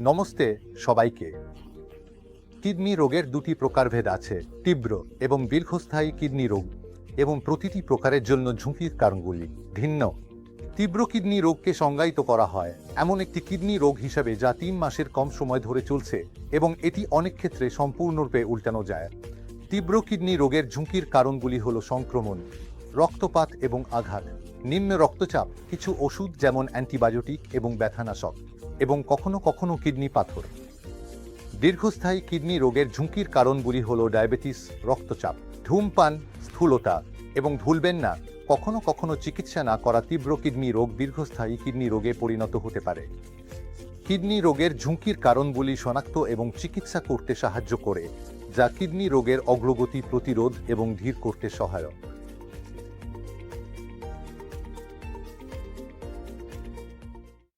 নমস্তে সবাইকে। কিডনি রোগের দুটি প্রকারভেদ আছে, তীব্র এবং দীর্ঘস্থায়ী কিডনি রোগ এবং প্রতিটি প্রকারের জন্য ঝুঁকির কারণগুলি ভিন্ন। তীব্র কিডনি রোগকে সংজ্ঞায়িত করা হয় এমন একটি কিডনি রোগ হিসাবে যা তিন মাসের কম সময় ধরে চলছে এবং এটি অনেক ক্ষেত্রে সম্পূর্ণরূপে উল্টানো যায়। তীব্র কিডনি রোগের ঝুঁকির কারণগুলি হল সংক্রমণ, রক্তপাত এবং আঘাত, নিম্ন রক্তচাপ, কিছু ওষুধ যেমন অ্যান্টিবায়োটিক এবং ব্যথানাশক এবং কখনো কখনো কিডনি পাথর। দীর্ঘস্থায়ী কিডনি রোগের ঝুঁকির কারণগুলি হল ডায়াবেটিস, রক্তচাপ, ধূমপান, স্থূলতা এবং ভুলবেন না, কখনো কখনো চিকিৎসা না করা তীব্র কিডনি রোগ দীর্ঘস্থায়ী কিডনি রোগে পরিণত হতে পারে। কিডনি রোগের ঝুঁকির কারণগুলি শনাক্ত এবং চিকিৎসা করতে সাহায্য করে, যা কিডনি রোগের অগ্রগতি প্রতিরোধ এবং ধীর করতে সহায়ক।